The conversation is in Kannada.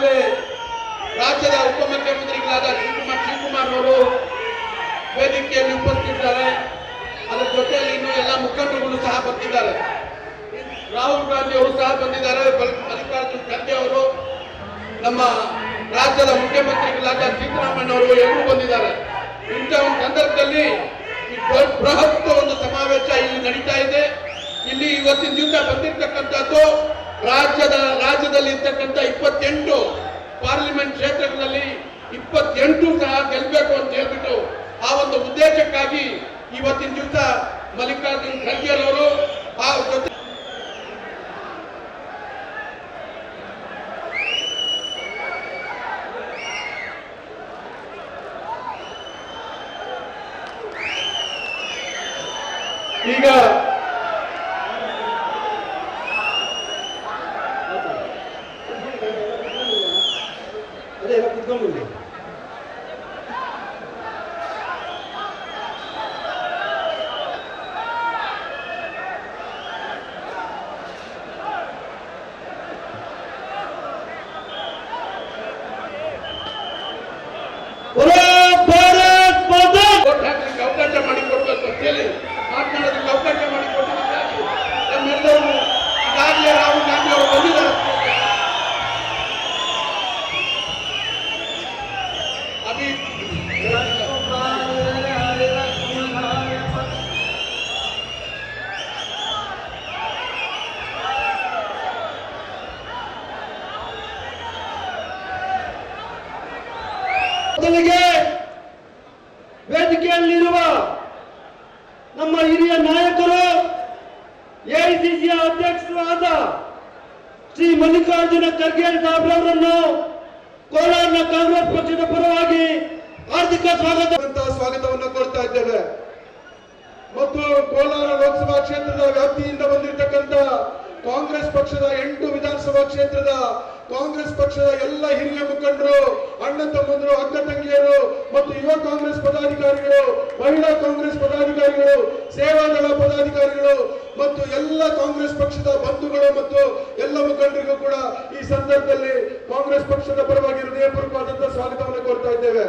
ಈಗಾಗಲೇ ರಾಜ್ಯದ ಉಪಮುಖ್ಯಮಂತ್ರಿಗಳಾದ ಶಿವಕುಮಾರ್ ಶಿವಕುಮಾರ್ ಅವರು ವೇದಿಕೆಯಲ್ಲಿ ಉಪಸ್ಥಿತಿದ್ದಾರೆ. ಅದರ ಜೊತೆಯಲ್ಲಿ ಇನ್ನು ಎಲ್ಲ ಮುಖಂಡರುಗಳು ಸಹ ಬಂದಿದ್ದಾರೆ. ರಾಹುಲ್ ಗಾಂಧಿ ಅವರು ಸಹ ಬಂದಿದ್ದಾರೆ. ಮಲ್ಲಿಕಾರ್ಜುನ್ ಖರ್ಗೆ ಅವರು, ನಮ್ಮ ರಾಜ್ಯದ ಮುಖ್ಯಮಂತ್ರಿಗಳಾದ ಸಿದ್ದರಾಮಯ್ಯ ಅವರು ಎಲ್ಲರೂ ಬಂದಿದ್ದಾರೆ. ಇಂಥ ಒಂದು ಸಂದರ್ಭದಲ್ಲಿ ಬೃಹತ್ ಒಂದು ಸಮಾವೇಶ ಇಲ್ಲಿ ನಡೀತಾ ಇದೆ. ಇಲ್ಲಿ ಇವತ್ತಿನ ದಿವಸ ಬಂದಿರತಕ್ಕಂಥದ್ದು ರಾಜ್ಯದ ರಾಜ್ಯದಲ್ಲಿ ಇರ್ತಕ್ಕಂಥ ಇಪ್ಪತ್ತೆಂಟು ಪಾರ್ಲಿಮೆಂಟ್ ಕ್ಷೇತ್ರಗಳಲ್ಲಿ ಇಪ್ಪತ್ತೆಂಟು ಸಹ ಗೆಲ್ಲಬೇಕು ಅಂತ ಹೇಳ್ಬಿಟ್ಟು ಆ ಒಂದು ಉದ್ದೇಶಕ್ಕಾಗಿ ಇವತ್ತಿನ ದಿವಸ ಮಲ್ಲಿಕಾರ್ಜುನ್ ಖರ್ಗೆ ಅವರು ಆ ಜೊತೆ ಈಗ தேவக்கு தொழில் ஒரே ವೇದಿಕೆಯಲ್ಲಿರುವ ನಮ್ಮ ಹಿರಿಯ ನಾಯಕರು ಎಐಸಿಸಿಯ ಅಧ್ಯಕ್ಷರಾದ ಶ್ರೀ ಮಲ್ಲಿಕಾರ್ಜುನ ಖರ್ಗೆ ಸಾಹೇಬ್ರವರನ್ನು ಕೋಲಾರ್ನ ಕಾಂಗ್ರೆಸ್ ಪಕ್ಷದ ಪರವಾಗಿ ಹಾರ್ದಿಕ ಸ್ವಾಗತ ಸ್ವಾಗತವನ್ನು ಕೋರ್ತಾ ಇದ್ದೇವೆ. ಮತ್ತು ಕೋಲಾರ ಲೋಕಸಭಾ ಕ್ಷೇತ್ರದ ವ್ಯಾಪ್ತಿಯಿಂದ ಬಂದಿರತಕ್ಕಂತ ಕಾಂಗ್ರೆಸ್ ಪಕ್ಷದ ಎಂಟು ವಿಧಾನಸಭಾ ಕ್ಷೇತ್ರದ ಕಾಂಗ್ರೆಸ್ ಪಕ್ಷದ ಎಲ್ಲ ಹಿರಿಯ ಮುಖಂಡರು, ಅಣ್ಣ ತಮ್ಮಂದರು, ಅಕ್ಕ ತಂಗಿಯರು ಮತ್ತು ಯುವ ಕಾಂಗ್ರೆಸ್ ಪದಾಧಿಕಾರಿಗಳು, ಮಹಿಳಾ ಕಾಂಗ್ರೆಸ್ ಪದಾಧಿಕಾರಿಗಳು, ಸೇವಾದಳ ಪದಾಧಿಕಾರಿಗಳು ಮತ್ತು ಎಲ್ಲ ಕಾಂಗ್ರೆಸ್ ಪಕ್ಷದ ಬಂಧುಗಳು ಮತ್ತು ಎಲ್ಲ ಮುಖಂಡರಿಗೂ ಕೂಡ ಈ ಸಂದರ್ಭದಲ್ಲಿ ಕಾಂಗ್ರೆಸ್ ಪಕ್ಷದ ಪರವಾಗಿ ಹೃದಯಪೂರ್ವಕವಾದಂತಹ ಸ್ವಾಗತವನ್ನು ಕೋರ್ತಾ ಇದ್ದೇವೆ.